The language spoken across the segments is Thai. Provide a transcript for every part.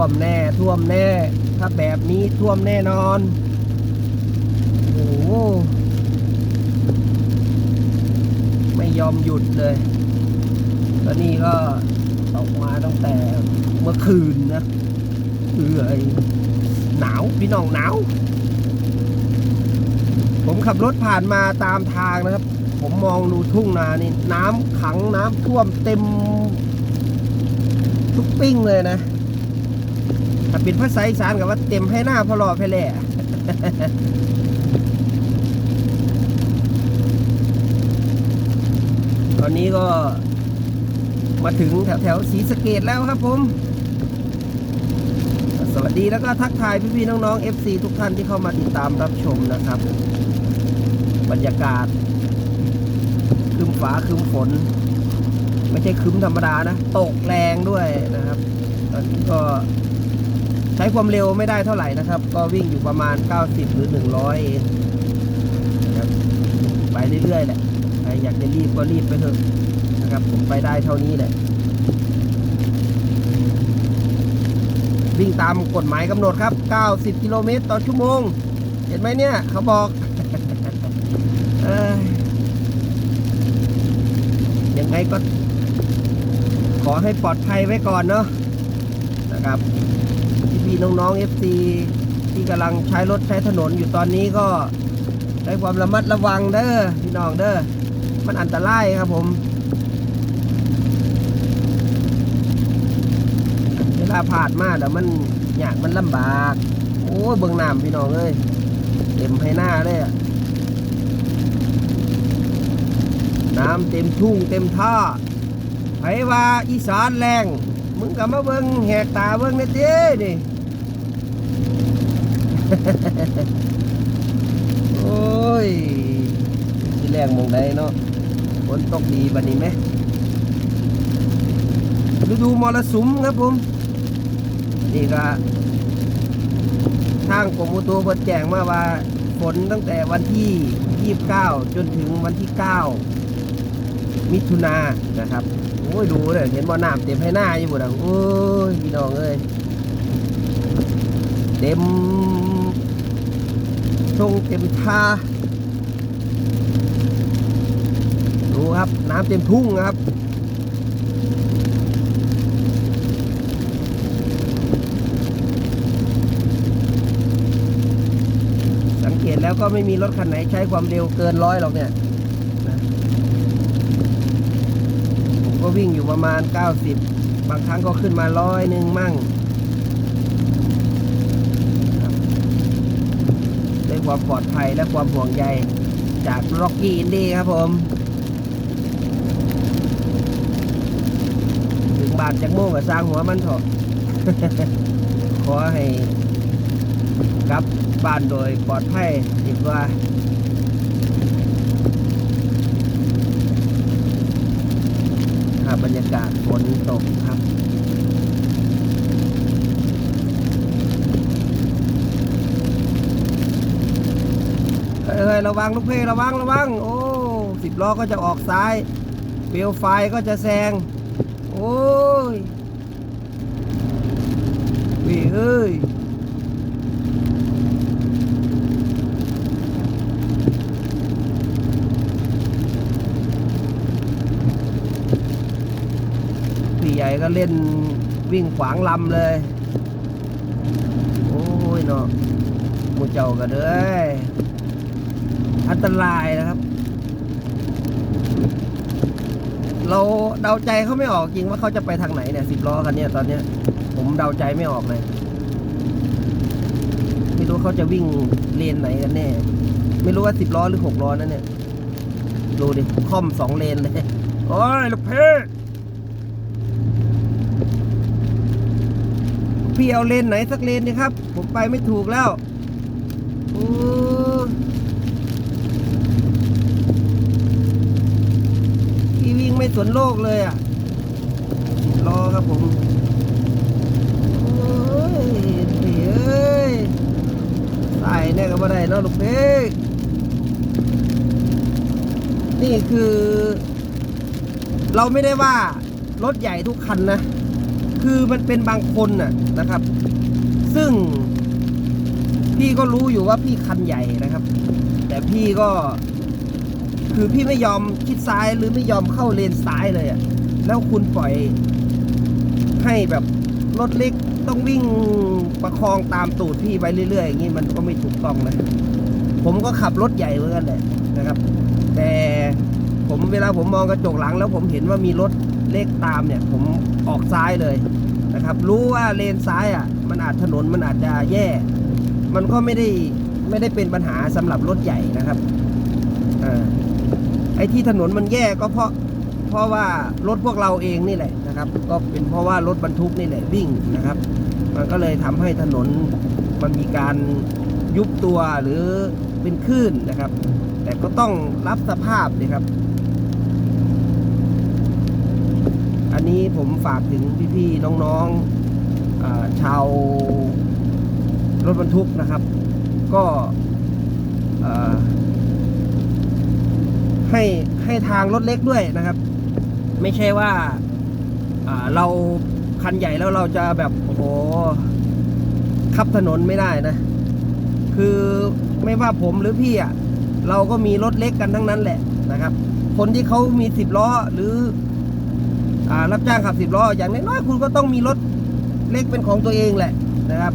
ท่วมแน่ท่วมแน่ ถ้าแบบนี้ท่วมแน่นอน โอ้โหไม่ยอมหยุดเลยแล้วนี่ก็ตกมาตั้งแต่เมื่อคืนนะเอ้ยหนาวพี่น้องหนาว ผมขับรถผ่านมาตามทางนะครับ ผมมองดูทุ่งนานี่ น้ำขังน้ำท่วมเต็มทุกปิ้งเลยนะ ถ้าเป็นภาษาอีสานกับว่าเต็มให้หน้าพอรอไปแหล่ตอนนี้ก็มาถึงแถวแถวสีสเกดแล้วครับผม สวัสดีแล้วก็ทักทายพี่ๆน้องๆ FC ทุกท่านที่เข้ามาติดตามรับชมนะครับ บรรยากาศครึมฟ้าครึมฝน ไม่ใช่ครึมธรรมดานะ ตกแรงด้วยนะครับ ตอนนี้ก็ ใช้ความเร็วไม่ได้เท่าไหร่นะครับ ก็วิ่งอยู่ประมาณ 90 หรือ 100 เองนะครับไปเรื่อยๆแหละใครอยากจะรีบก็รีบไปเถอะนะครับ ผมไปได้เท่านี้แหละวิ่งตามกฎหมายกำหนดครับ 90 กิโลเมตรต่อชั่วโมง เห็นไหมเนี่ย เขาบอกอยังไงก็ ขอให้ปลอดภัยไว้ก่อนเนาะนะครับ พี่ๆน้องๆ FC ที่กำลังใช้รถใช้ถนนอยู่ตอนนี้ก็ใช้ความระมัดระวังเด้อพี่น้องเด้อมันอันตรายครับผมเวลาผ่านมาแล้วมันยากมันลำบาก โอ้ยเบิ่งน้ำพี่น้องเอ้ยเต็มให้หน้าเลยน้ำเต็มทุ่งเต็มท่าไผว่าอีสานแรง มึงก็มาเบิ่งแหกตาเบิ่งนะเจ้นี่ โอ้ยที่แรงมองได้เนาะฝนตกดีบัดนี้ไหมฤดูมรสุมครับผม นี่ก็ทางกรมอุตุเพิ่นแจ้งมาว่าฝนตั้งแต่วันที่ 29 จนถึงวันที่ 9 มิถุนายนนะครับ โอ้ย ดูเลยเห็นว่าน้ำเต็มให้หน้าอยู่หมดอะโอ้ย พี่น้องเอ้ย เต็ม ทงเต็มท่าดูครับน้ำเต็มทุ่งครับสังเกตแล้วก็ไม่มีรถคันไหนใช้ความเร็วเกินร้อยหรอกเนี่ยนะผมก็วิ่งอยู่ประมาณ 90 บางครั้งก็ขึ้นมาร้อยหนึ่งมั่งครับด้วย ความปลอดภัยและความห่วงใยจากร็อกกี้อินดี้ครับผม ถึงบาทจากโม่กับสร้างหัวมันเถอะขอให้กลับบ้านโดยปลอดภัยดีกว่าครับบรรยากาศฝนตกครับ เฮ้ยเระวังลูกเพระวังระวัง โอ้สิบล้อก็จะออกซ้ายเปลวไฟก็จะแซง โอ้ยวิเอ้ยพี่ใหญ่ก็เล่นวิ่งขวางลำเลย โอ้ยเนาะมูเจ้ากันเลย อันตรายนะครับ เราเดาใจเขาไม่ออกจริงว่าเขาจะไปทางไหนเนี่ยสิบล้อคันนี้ตอนเนี้ย ผมเดาใจไม่ออกเลยไม่รู้เขาจะวิ่งเลนไหนกันแน่ ไม่รู้ว่าสิบล้อหรือหกล้อนั่นเนี่ยดูดิค่อมสองเลนเลย โอ้ยลูกเพชพี่เอาเลนไหนสักเลนดีครับ ผมไปไม่ถูกแล้วโอ้พี่วิ่ง ไม่สนโลกเลยอะรอครับผมโอ้ยพี่เอ้ยใส่เนี่ยก็ไม่ได้นะลูกเพ่นี่คือ เราไม่ได้ว่ารถใหญ่ทุกคันนะ คือมันเป็นบางคนน่ะนะครับ ซึ่ง พี่ก็รู้อยู่ว่าพี่คันใหญ่นะครับ แต่พี่ก็ คือพี่ไม่ยอมชิดซ้ายหรือไม่ยอมเข้าเลนซ้ายเลยอะ่ะแล้วคุณปล่อยให้แบบรถเล็กต้องวิ่งประคองตามตูดพี่ไปเรื่อยๆอย่างนี้มันก็ไม่ถูกต้องนะผมก็ขับรถใหญ่เหมือนกันแหละนะครับ แต่ผมเวลาผมมองกระจกหลัง แล้วผมเห็นว่ามีรถเล็กตามเนี่ย ผมออกซ้ายเลยนะครับ รู้ว่าเลนซ้ายอะ มันอาจถนนมันอาจจะแย่ มันก็ไม่ได้ไม่ได้เป็นปัญหาสำหรับรถใหญ่นะครับอ่า ไอ้ที่ถนนมันแย่ก็เพราะเพราะว่ารถพวกเราเองนี่แหละนะครับ ก็เป็นเพราะว่ารถบรรทุกนี่แหละวิ่งนะครับ มันก็เลยทำให้ถนนมันมีการยุบตัวหรือเป็นคลื่นนะครับ แต่ก็ต้องรับสภาพนะครับ อันนี้ผมฝากถึงพี่ๆน้องๆชาวรถบรรทุกนะครับ ก็อ่อ ให้ให้ทางรถเล็กด้วยนะครับ ไม่ใช่ว่าเราคันใหญ่แล้วเราจะแบบโอ้โหขับถนนไม่ได้นะ คือไม่ว่าผมหรือพี่อะเราก็มีรถเล็กกันทั้งนั้นแหละนะครับ คนที่เขามีสิบล้อหรืออรับจ้างขับสิบล้ออย่างน้อยๆคุณก็ต้องมีรถเล็กเป็นของตัวเองแหละนะครับ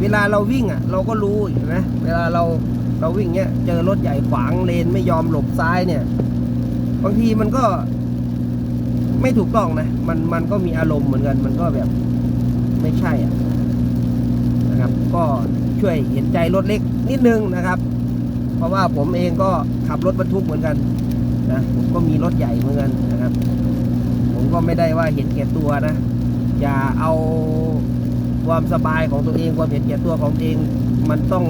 เวลาเราวิ่งอะ เราก็รู้เห็นไหมเวลาเรา เราวิ่งเนี้ยเจอรถใหญ่ขวางเลนไม่ยอมหลบซ้ายเนี่ย บางทีมันก็ไม่ถูกต้องนะ มันมันก็มีอารมณ์เหมือนกัน มันก็แบบไม่ใช่อะนะครับ ก็ช่วยเห็นใจรถเล็กนิดนึงนะครับ เพราะว่าผมเองก็ขับรถบรรทุกเหมือนกันนะผมก็มีรถใหญ่เหมือนกันนะครับ ผมก็ไม่ได้ว่าเห็นแก่ตัวนะ อย่าเอาความสบายของตัวเองความเห็นแก่ตัวของตัวเอง มันต้อง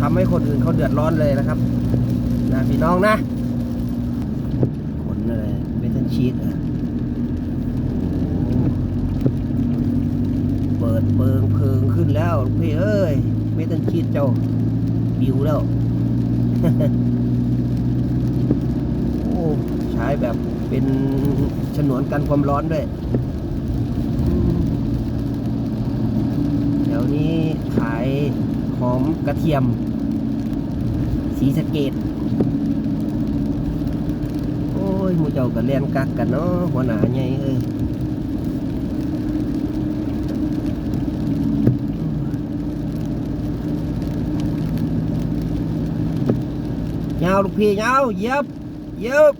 ทำให้คนอื่นเขาเดือดร้อนเลยนะครับนะพี่น้องนะคนอะไรเป็นทันชีตอะเปิดเปิงเพิงขึ้นแล้วพี่เอ้ยเมทันชีตเจ้าบิวแล้วโอ้ใช้แบบเป็นฉนวนกันความร้อนด้วยแถวนี้ขาย หอมกระเทียม สีสะเกตโอ้ยมูเจ้ากับเลียนกักกันเนาะหัวหนาใหญ่เอ้ยยาวลูกพี่ยาวเยียบเยียบ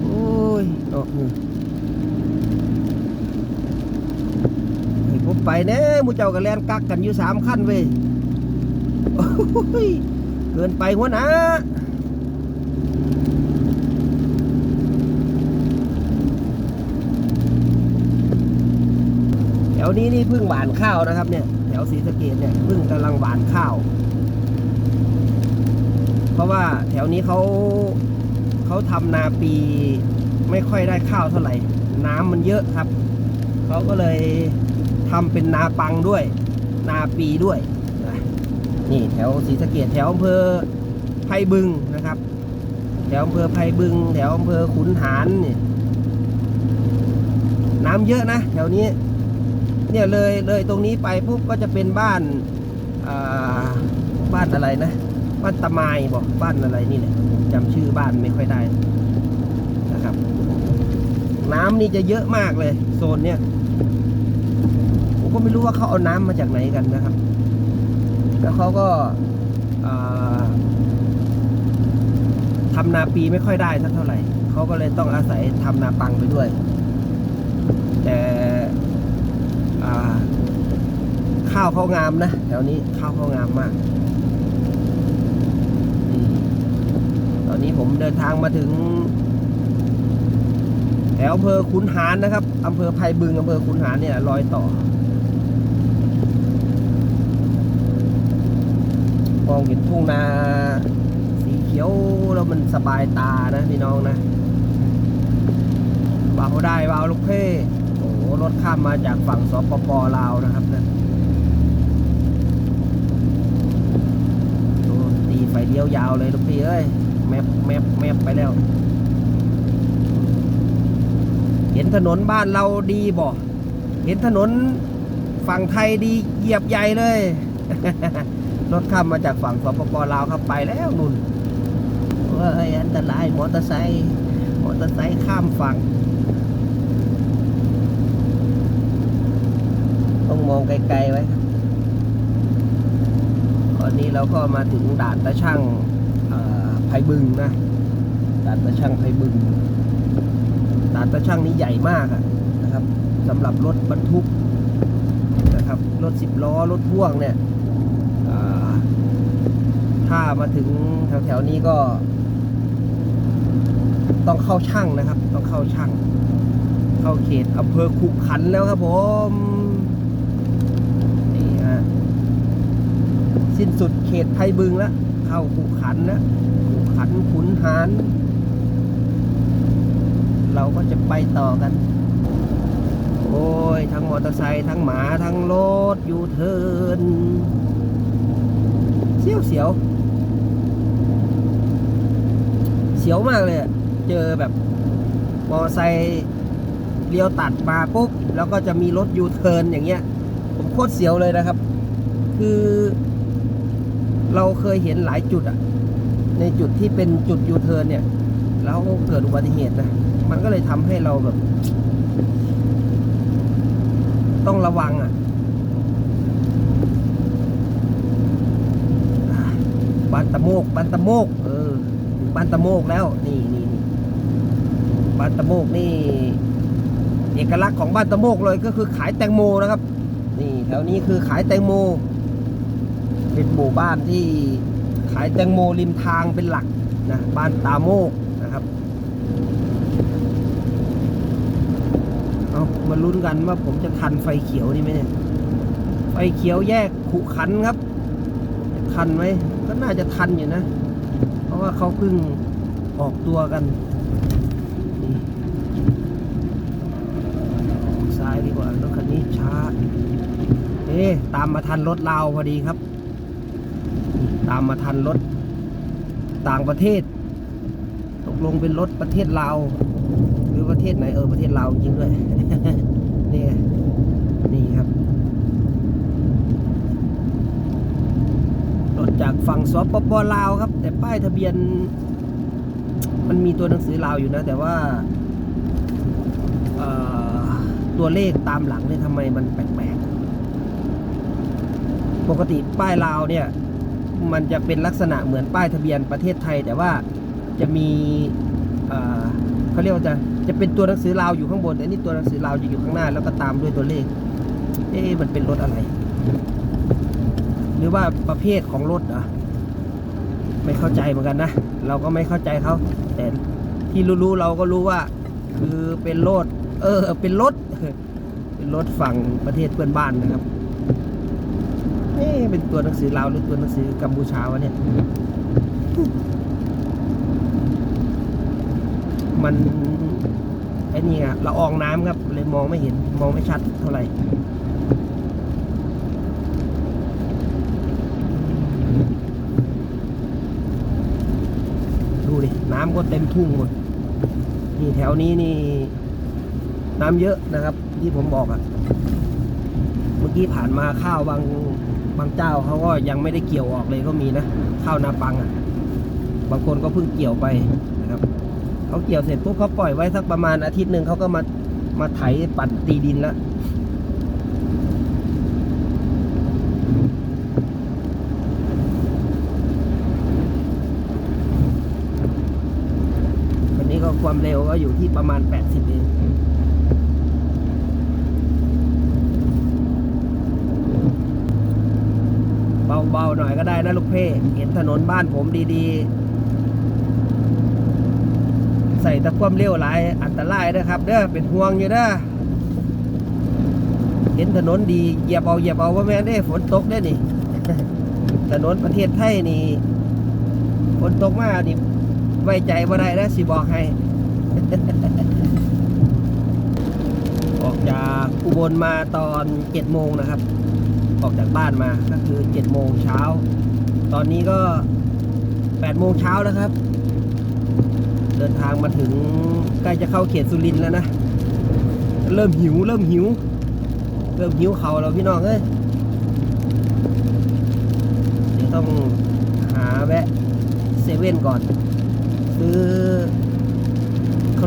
โอ้ยเนาะอืมให้ผม ไปเน่มูเจ้ากับเลนกักกันอยู่สามขั้นเว้ยเกินไปหัวหน้าแถวนี้นี่เพิ่งหวานข้าวนะครับเนี่ยแถวศรีสะเกดเนี่ยเพิ่งกำลังหวานข้าว เพราะว่าแถวนี้เขาเขาทำนาปีไม่ค่อยได้ข้าวเท่าไหร่ น้ำมันเยอะครับ เขาก็เลย ทำเป็นนาปังด้วย นาปีด้วยนะนี่แถวศรีสะเกดแถวอำเภอไพบึงนะครับ แถวอำเภอไพบึง แถวอำเภอขุนหารเนี่ยน้ำเยอะนะแถวนี้ เนี่ยเลยเลยตรงนี้ไปปุ๊บก็จะเป็นบ้านอ่าบ้านอะไรนะ บ้านตะไมยบอกบ้านอะไรนี่แหละจำชื่อบ้านไม่ค่อยได้นะครับ น้ำนี่จะเยอะมากเลย โซนเนี้ย ก็ไม่รู้ว่าเขาเอาน้ำมาจากไหนกันนะครับ แล้วเขาก็อ่าทำนาปีไม่ค่อยได้สักเท่าไหร่เขาก็เลยต้องอาศัยทำนาปังไปด้วย แต่อ่าข้าวเขางามนะแถวนี้ข้าวเขางามมาก ตอนนี้ผมเดินทางมาถึงแถวอำเภอขุนหารนะครับอำเภอไพบึงอำเภอขุนหารเนี่ยรอยต่อ องเห็นทุ่งนาสีเขียวแล้วมันสบายตานะพี่น้องนะเบาได้เบาลูกเพ่โอ้รถข้ามมาจากฝั่งสปปลาวนะครับนะโอ้ตีไฟเลี้ยวยาวเลยลูกพี่เอ้ยแมปแมปแมปไปแล้ว เห็นถนนบ้านเราดีบ่เห็นถนนฝั่งไทยดีเหยียบใหญ่เลย รถข้ามมาจากฝั่งสปปลาวครับไปแล้วนุ่นเว้ยอันตรายมอเตอร์ไซค์มอเตอร์ไซค์ข้ามฝั่งต้องมองไกลๆไว้ตอนนี้เราก็มาถึงด่านตะช่างเอ่บึงนะด่านตะช่างไพบึงด่านตะช่างนี้ใหญ่มากนะครับสำหรับรถบรรทุกนะครับรถสิบล้อรถพ่วงเนี่ย ถ้ามาถึงแถวๆนี้ก็ ต้องเข้าช่างนะครับ ต้องเข้าช่าง เข้าเขตอำเภอขุขันแล้วครับผมนี่ฮะสิ้นสุดเขตไทยบึงแล้วเข้าขุขันแล้วขุขันขุนหารเราก็จะไปต่อกัน โอ้ย ทั้งมอเตอร์ไซค์ทั้งหมาทั้งรถยูเทิร์น เสียวเสียว เสียวมากเลย เจอแบบมอไซค์เลี้ยวตัดมาปุ๊บ แล้วก็จะมีรถยูเทิร์นอย่างเงี้ย ผมโคตรเสียวเลยนะครับ คือ เราเคยเห็นหลายจุดอะในจุดที่เป็นจุดยูเทิร์นเนี่ย แล้วเกิดอุบัติเหตุนะ มันก็เลยทำให้เราแบบ ต้องระวังอะ่ะ บ้านตะโมกบ้านตะโมกเออถึงบ้านตะโมกแล้ว นี่นี่นี่บ้านตะโมกนี่ เอกลักษณ์ของบ้านตะโมกเลยก็คือขายแตงโมนะครับ นี่แถวนี้คือขายแตงโม เป็นหมู่บ้านที่ขายแตงโมริมทางเป็นหลักนะบ้านตาโมกนะครับเอามาลุ้นกันว่าผมจะทันไฟเขียวนี่ไหมเนี่ยไฟเขียวแยกขุขันครับ ทันไหมก็น่าจะทันอยู่นะ เพราะว่าเขาเพิ่งออกตัวกันนี่ออกซ้ายดีกว่ารถคันนี้ช้าเอ๊ตามมาทันรถลาวพอดีครับ ตามมาทันรถต่างประเทศ ตกลงเป็นรถประเทศลาวหรือประเทศไหนเออประเทศลาวจริงด้วย นี่ไงนี่ครับ รถจาก ฝั่งสปปลาวครับ แต่ป้ายทะเบียน มันมีตัวหนังสือลาวอยู่นะ แต่ว่าตัวเลขตามหลังเนี่ยทำไมมันแปลกๆ ปกติป้ายลาวเนี่ย มันจะเป็นลักษณะเหมือนป้ายทะเบียนประเทศไทย แต่ว่าจะมีเเขาเรียกว่าจะจะเป็นตัวหนังสือลาวอยู่ข้างบนแต่นี่ตัวหนังสือลาวจะอยู่ข้างหน้า แล้วก็ตามด้วยตัวเลข เอ๊ะมันเป็นรถอะไร หรือว่าประเภทของรถเหรอไม่เข้าใจเหมือนกันนะ เราก็ไม่เข้าใจเขา แต่ที่รู้ๆเราก็รู้ว่า คือเป็นรถเออ เป็นรถเป็นรถฝั่งประเทศเพื่อนบ้านนะครับเอ๊ะเป็นตัวหนังสือลาวหรือตัวหนังสือกัมพูชาวะเนี่ย มันไอ้นี่อะละอองน้ำครับเลยมองไม่เห็นมองไม่ชัดเท่าไหร่ ดูดิ น้ำก็เต็มทุ่งหมดนี่แถวนี้นี่น้ำเยอะนะครับ ที่ผมบอกอะเมื่อกี้ผ่านมาข้าวบางบางเจ้าเขาก็ยังไม่ได้เกี่ยวออกเลยก็มีนะข้าวนาปังอะบางคนก็เพิ่งเกี่ยวไปนะครับเขาเกี่ยวเสร็จปุ๊บเขาปล่อยไว้สักประมาณอาทิตย์หนึ่งเขาก็มามาไถปัดตีดินแล้ว วันนี้ก็ความ เร็วก็อยู่ที่ประมาณ 80 เองเบาๆหน่อยก็ได้นะลูกเพ่เห็นถนนบ้านผมดีๆ ใส่ตะควมเร็วหลายอันตรายนะครับเด้อเป็นห่วงอยู่เด้อเห็นถนนดีเหยียบเอาเหยียบเอาว่าแม่ได้ฝนตกได้นี่ ถนนประเทศไทยนี่ฝนตกมากนี่ไว้ใจบ่ได้นะสิบอกให้ ออกจากอุบลมาตอนเจ็ดโมงนะครับ ออกจากบ้านมาก็คือเจ็ดโมงเช้า ตอนนี้ก็แปดโมงเช้าแล้วครับ เดินทางมาถึงใกล้จะเข้าเขตสุรินทร์แล้วนะ เริ่มหิว เริ่มหิว เริ่มหิวเขาวแล้วพี่น้องเอ้ยเดี๋ยวต้องหาแวะเซเว่นก่อนซื้อ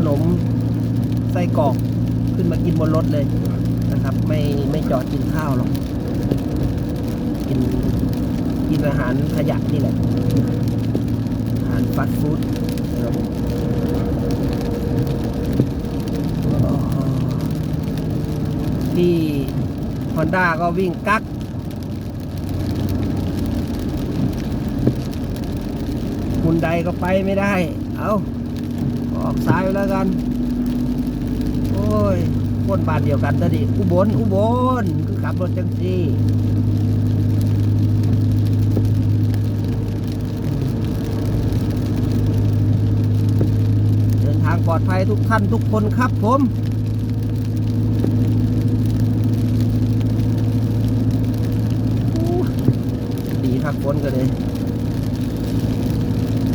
ขนมไส้กรอกขึ้นมากินบนรถเลยนะครับ ไม่ไม่จอดกินข้าวหรอกกินกินอาหารขยะนี่แหละอาหารฟาสต์ฟู้ดนะครับที่ฮอนด้าก็วิ่งกักคุณใดก็ไปไม่ได้ เอาอ อกซ้ายแล้วกัน โอ้ยคนบ้านเดียวกันตะดิอุบลอุบลคือขับรถจังซี่เดินทางปลอดภัยทุกท่านทุกคนครับผมดีครับฝนกันเลย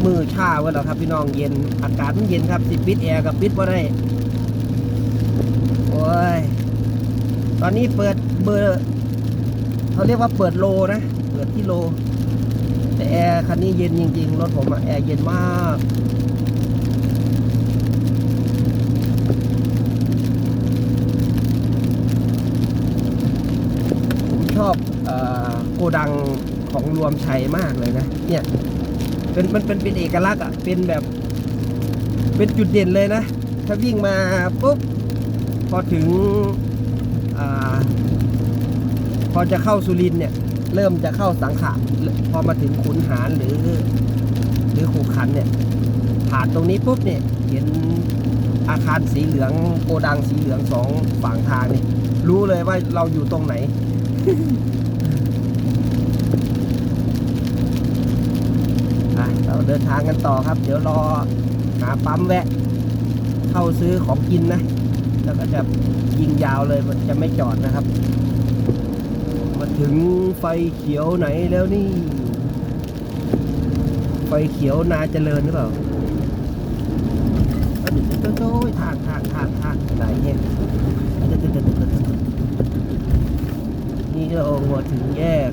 มือชาไว้แล้วครับ พี่น้องเย็นอากาศมันเย็นครับสิปิดแอร์กับปิดว่าได้โอ้ยตอนนี้เปิดเบอร์เขาเรียกว่าเปิดโลนะ เปิดที่โล แต่แอร์คันนี้เย็นจริงๆ รถผมอะแอร์เย็นมากผมชอบเออโกดังของรวมชัยมากเลยนะ เนี่ย เป็นมันเป็นเป็นเอกลักษณ์อะเป็นแบบ เป็นจุดเด่นเลยนะ ถ้าวิ่งมาปุ๊บพอถึงอพอจะเข้าสุรินเนี่ย เริ่มจะเข้าสังขะพอมาถึงขุนหารหรือ หรือขู่ขันเนี่ย ผ่านตรงนี้ปุ๊บเนี่ยเห็นอาคารสีเหลืองโกดังสีเหลืองสองฝั่งทางนี่รู้เลยว่าเราอยู่ตรงไหน อะ เดินทางกันต่อครับ เดี๋ยวรอหาปั๊มแวะ เข้าซื้อของกินนะ แล้วก็จะยิงยาวเลยมันจะไม่จอดนะครับ มาถึงไฟเขียวไหนแล้วนี่ ไฟเขียวนาเจริญหรือเปล่าโอ้ยทางทางทางทางไหนเนี่ยนี่เรามาถึงแยก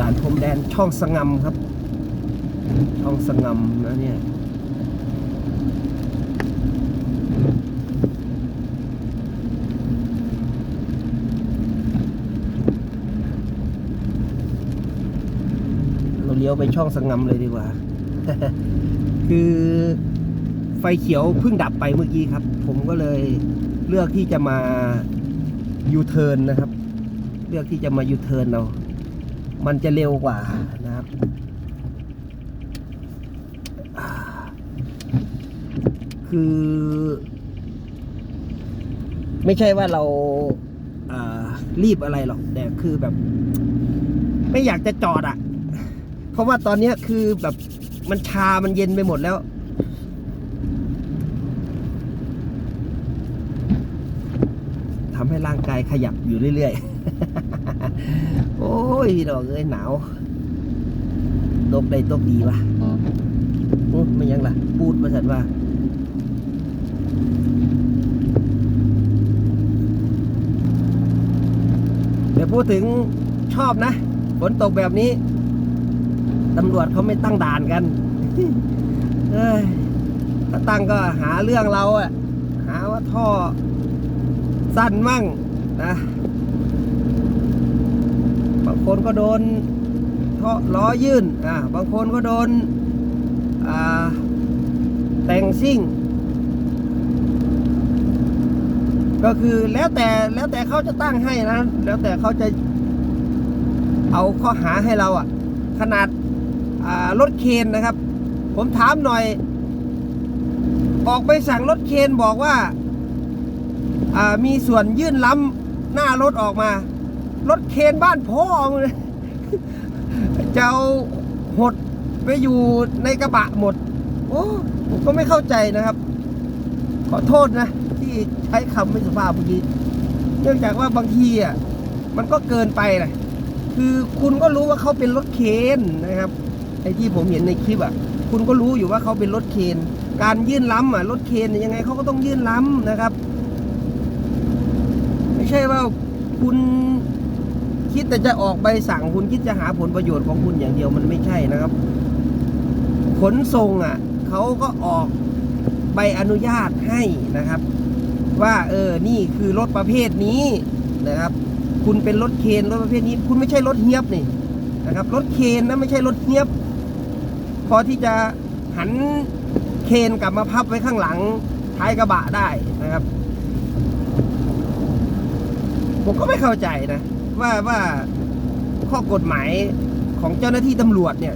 ด่านพรมแดนช่องสงำครับ ช่องสงำนะเนี่ยเราเลี้ยวไปช่องสงำเลยดีกว่า คือไฟเขียวเพิ่งดับไปเมื่อกี้ครับ ผมก็เลยเลือกที่จะมายูเทิร์นนะครับ เลือกที่จะมายูเทิร์นเรา มันจะเร็วกว่านะครับ คือ ไม่ใช่ว่าเราารีบอะไรหรอก แต่คือแบบ ไม่อยากจะจอดอะ เพราะว่าตอนนี้คือแบบมันชามันเย็นไปหมดแล้วทำให้ร่างกายขยับอยู่เรื่อยๆ ยพี่น้องเอ้ยหนาวตกได้ตกดีวะโอ้ไม่ยังล่ะ พูดมาสันว่าเดี๋ยวพูดถึงชอบนะฝนตกแบบนี้ตำรวจเขาไม่ตั้งด่านกันเอ้ยถ้าตั้งก็หาเรื่องเราอะหาว่าท่อสั้นมั่งนะบาง คนก็โดนท่อล้อยื่นอ่าบางคนก็โดนอ่าแต่งซิ่ง ก็คือแล้วแต่แล้วแต่เขาจะตั้งให้นะ แล้วแต่เขาจะเอาข้อหาให้เราอะขนาดรถเคนนะครับ ผมถามหน่อย ออกไปสั่งรถเคนบอกว่าอ่ามีส่วนยื่นล้ำหน้ารถออกมา รถเคนบ้านพ่อมึงเจะเอาหดไปอยู่ในกระบะหมด โอ้ผมก็ไม่เข้าใจนะครับ ขอโทษนะ ที่ใช้คำไม่สุภาพเมื่อกี้เนื่องจากว่าบางทีอะมันก็เกินไปนะคือคุณก็รู้ว่าเขาเป็นรถเคนนะครับไอ้ที่ผมเห็นในคลิปอะ คุณก็รู้อยู่ว่าเขาเป็นรถเคน การยื่นล้ำอะรถเคนเนี่ยยังไงเขาก็ต้องยื่นล้ำนะครับ ไม่ใช่ว่าคุณ คิดแต่จะออกใบสั่งคุณคิดจะหาผลประโยชน์ของคุณอย่างเดียวมันไม่ใช่นะครับ ขนส่งอะเขาก็ออกใบอนุญาตให้นะครับ ว่าเออนี่คือรถประเภทนี้นะครับ คุณเป็นรถเคนรถประเภทนี้ คุณไม่ใช่รถเฮียบนี่นะครับรถเคนนะไม่ใช่รถเฮียบ พอที่จะหันเคนกลับมาพับไว้ข้างหลังท้ายกระบะได้นะครับ ผมก็ไม่เข้าใจนะ ว่าว่าข้อกฎหมายของเจ้าหน้าที่ตำรวจเนี่ย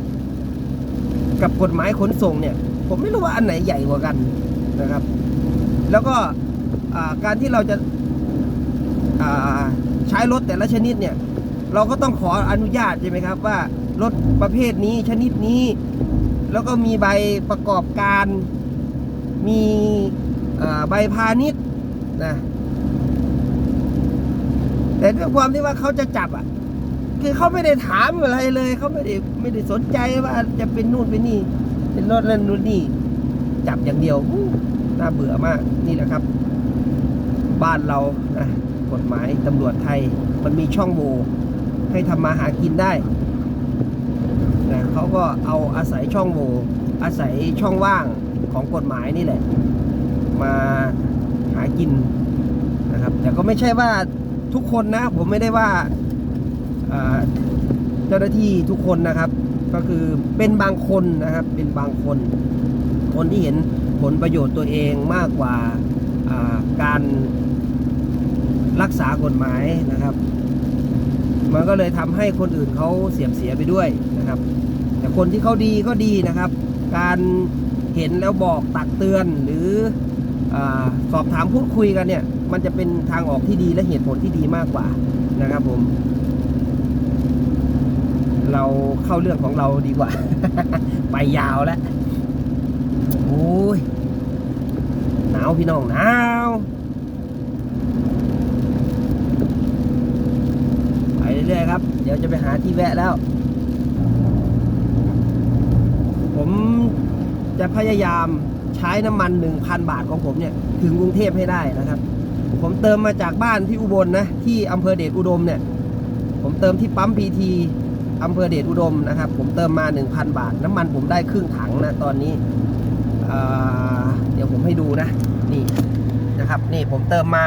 กับกฎหมายขนส่งเนี่ย ผมไม่รู้ว่าอันไหนใหญ่กว่ากันนะครับ แล้วก็การที่เราจะใช้รถแต่ละชนิดเนี่ย เราก็ต้องขออนุญาตใช่ไหมครับ ว่ารถประเภทนี้ชนิดนี้ แล้วก็มีใบประกอบการ มีใบพาณิชย์นะ แต่ด้วยความที่ว่าเขาจะจับอะ คือเขาไม่ได้ถามอะไรเลยเขาไม่ได้ไม่ได้สนใจว่าจะเป็นนู่นเป็นนี่ เป็นรถนั่นนู่นนี่ จับอย่างเดียวน่าเบื่อมากนี่แหละครับ บ้านเรานะกฎหมายตำรวจไทย มันมีช่องโหว่ให้ทำมาหากินได้นะเขาก็เอาอาศัยช่องโหว่อาศัยช่องว่างของกฎหมายนี่แหละ มาหากินนะครับ แต่ก็ไม่ใช่ว่า ทุกคนนะ ผมไม่ได้ว่าเจ้าหน้าที่ทุกคนนะครับ ก็คือเป็นบางคนนะครับเป็นบางคน คนที่เห็นผลประโยชน์ตัวเองมากกว่าาการรักษากฎหมายนะครับ มันก็เลยทำให้คนอื่นเขาเสียมเสียไปด้วยนะครับ แต่คนที่เขาดีก็ดีนะครับ การเห็นแล้วบอกตักเตือนหรือ สอบถามพูดคุยกันเนี่ย มันจะเป็นทางออกที่ดีและเหตุผลที่ดีมากกว่านะครับผม เราเข้าเรื่องของเราดีกว่า ไปยาวแล้วโอ้ยหนาวพี่น้องหนาวไปเรื่อยๆครับ เดี๋ยวจะไปหาที่แวะแล้ว ผมจะพยายาม ใช้น้ำมัน 1,000 บาทของผมเนี่ยถึงกรุงเทพให้ได้นะครับ ผมเติมมาจากบ้านที่อุบลนะที่อำเภอเดชอุดมเนี่ยผมเติมที่ปั๊มพีทีอำเภอเดชอุดมนะครับ ผมเติมมา 1,000 บาท น้ำมันผมได้ครึ่งถังนะตอนนี้เเดี๋ยวผมให้ดูนะนี่นะครับนี่ผมเติมมา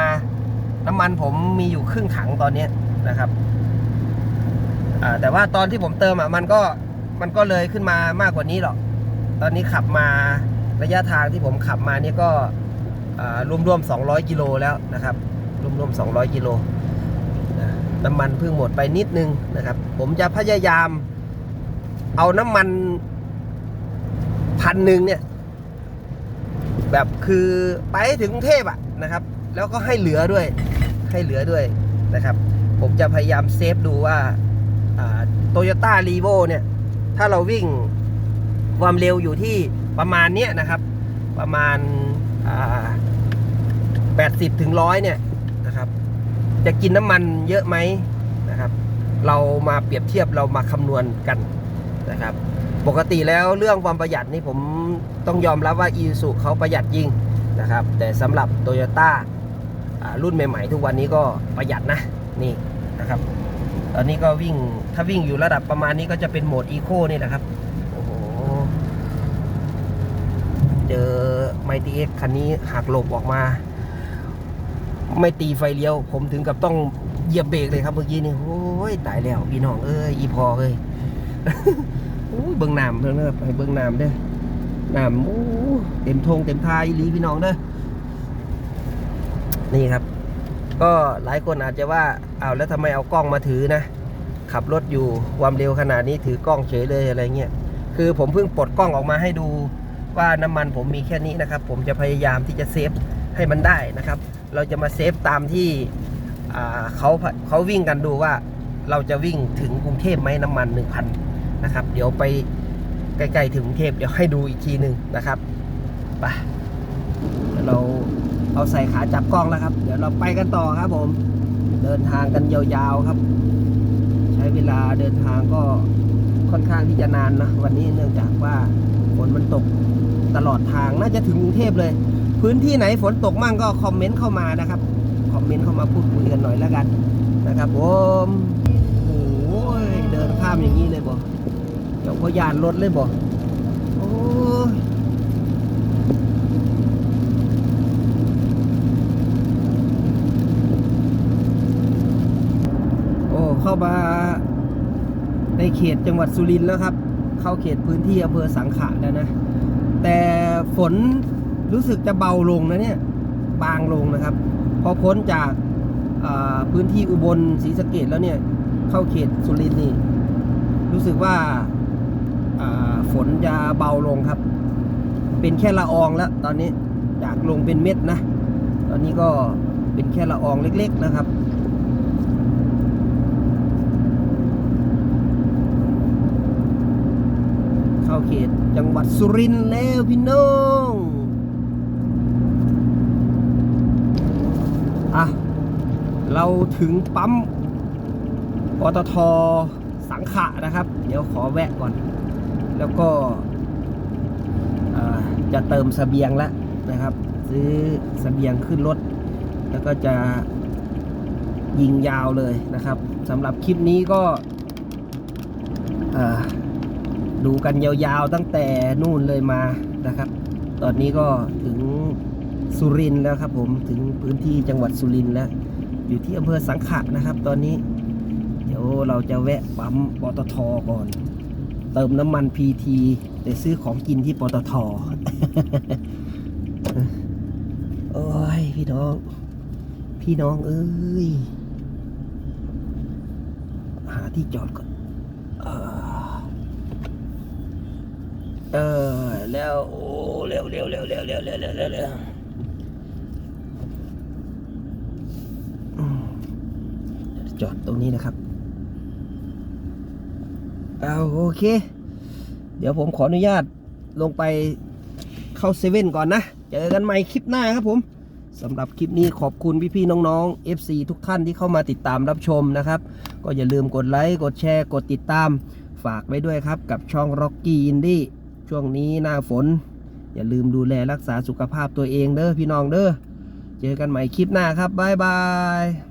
น้ำมันผมมีอยู่ครึ่งถังตอนนี้นะครับแต่ว่าตอนที่ผมเติมอะมันก็มันก็เลยขึ้นมามากกว่านี้หรอก ตอนนี้ขับมา ระยะทางที่ผมขับมานี่ก็อ่ารวมๆ 200 กิโลแล้วนะครับ รวมๆ 200 กิโลน้ำมันเพิ่งหมดไปนิดนึงนะครับ ผมจะพยายามเอาน้ำมันพันหนึ่งเนี่ย แบบคือไปให้ถึงกรุงเทพอะนะครับ แล้วก็ให้เหลือด้วย ให้เหลือด้วยนะครับ ผมจะพยายามเซฟดูว่าโตโยต้ารีโวเนี่ย ถ้าเราวิ่ง ความเร็วอยู่ที่ประมาณเนี้ยนะครับ ประมาณแปดสิบถึงร้อยเนี่ยนะครับ จะกินน้ำมันเยอะไหมนะครับ เรามาเปรียบเทียบเรามาคำนวณกันนะครับ ปกติแล้วเรื่องความประหยัดนี่ผมต้องยอมรับว่าอีซูเขาประหยัดจริงนะครับ แต่สำหรับโตโยต้ารุ่นใหม่ๆ ทุกวันนี้ก็ประหยัดนะนี่นะครับ ตอนนี้ก็วิ่งถ้าวิ่งอยู่ระดับประมาณนี้ก็จะเป็นโหมดอีโคนี่แหละครับ โอ้โห เจอไมตีเอ็กคันนี้หักหลบออกมา ไม่ตีไฟเลี้ยว ผมถึงกับต้องเหยียบเบรกเลยครับเมื่อกี้นี่โอ้ยตายแล้วพี่น้องเอ้ยอีพอเอ้ยโอ้ยเบิ้งน้ำเพิ่งเด้อไปเบิ้งน้ำเด้อน้ำโอ้เต็มทงเต็มทายลีพี่น้องเด้อนี่ครับ ก็หลายคนอาจจะว่าเอาแล้วทำไมเอากล้องมาถือนะ ขับรถอยู่ความเร็วขนาดนี้ถือกล้องเฉยเลยอะไรเงี้ยคือผมเพิ่งปลดกล้องออกมาให้ดู ว่าน้ำมันผมมีแค่นี้นะครับ ผมจะพยายามที่จะเซฟให้มันได้นะครับ เราจะมาเซฟตามที่เขาเขาวิ่งกันดูว่า เราจะวิ่งถึงกรุงเทพไหมน้ำมัน 1,000นะครับ เดี๋ยวไปใกล้ๆถึงกรุงเทพเดี๋ยวให้ดูอีกทีหนึ่งนะครับไปเราเอาใส่ขาจับกล้องแล้วครับ เดี๋ยวเราไปกันต่อครับผม เดินทางกันยาวๆครับ ใช้เวลาเดินทางก็ค่อนข้างที่จะนานนะวันนี้เนื่องจากว่าฝนมันตก ตลอดทางน่าจะถึงกรุงเทพเลย พื้นที่ไหนฝนตกมั่งก็คอมเมนต์เข้ามานะครับคอมเมนต์เข้ามาพูดคุยกันหน่อยแล้วกันนะครับผมโอ้ยเดินข้ามอย่างนี้เลยบ่เจ้าก็ยานรถเลยบ่โอ้ยโอ้เข้ามาในเขตจังหวัดสุรินทร์แล้วครับ เข้าเขตพื้นที่อำเภอสังขะแล้วนะ แต่ฝนรู้สึกจะเบาลงนะเนี่ย บางลงนะครับ พอพ้นจากพื้นที่อุบลศรีสะเกดแล้วเนี่ย เข้าเขตสุรินทร์นี่ รู้สึกว่าอ่าฝนจะเบาลงครับ เป็นแค่ละอองแล้ว ตอนนี้จากลงเป็นเม็ดนะ ตอนนี้ก็เป็นแค่ละอองเล็ก ๆ นะครับาเขตจังหวัดสุรินทร์แล้วพี่น้องอะเราถึงปั๊มปตทสังขะนะครับ เดี๋ยวขอแวะก่อน แล้วก็จะเติมสเสบียงแล้วนะครับ ซื้อสเสบียงขึ้นรถ แล้วก็จะยิงยาวเลยนะครับสำหรับคลิปนี้ก็อ่า ดูกันยาวๆตั้งแต่นู่นเลยมานะครับ ตอนนี้ก็ถึงสุรินทร์แล้วครับผมถึงพื้นที่จังหวัดสุรินทร์แล้ว อยู่ที่อำเภอสังขะนะครับ ตอนนี้ เดี๋ยวเราจะแวะปั๊มปตทก่อน เติมน้ำมันพีทีแต่ซื้อของกินที่ปตทโอ้ยพี่น้อง พี่น้องเอ้ย หาที่จอดก่อนเออ เออแล้วโอ้เร็วเร็วเร็วเร็วเร็วเร็วเร็วเร็วเร็วจอดตรงนี้นะครับเอาโอเค เดี๋ยวผมขออนุญาตลงไปเข้าเซเว่นก่อนนะ เจอกันใหม่คลิปหน้าครับผมสำหรับคลิปนี้ขอบคุณพี่ๆน้องๆ FC ทุกท่านที่เข้ามาติดตามรับชมนะครับ ก็อย่าลืมกดไลค์ กดแชร์ กดติดตาม ฝากไว้ด้วยครับกับช่อง Rocky Indie ช่วงนี้หน้าฝน อย่าลืมดูแลรักษาสุขภาพตัวเองเด้อพี่น้องเด้อเจอกันใหม่คลิปหน้าครับบ๊ายบาย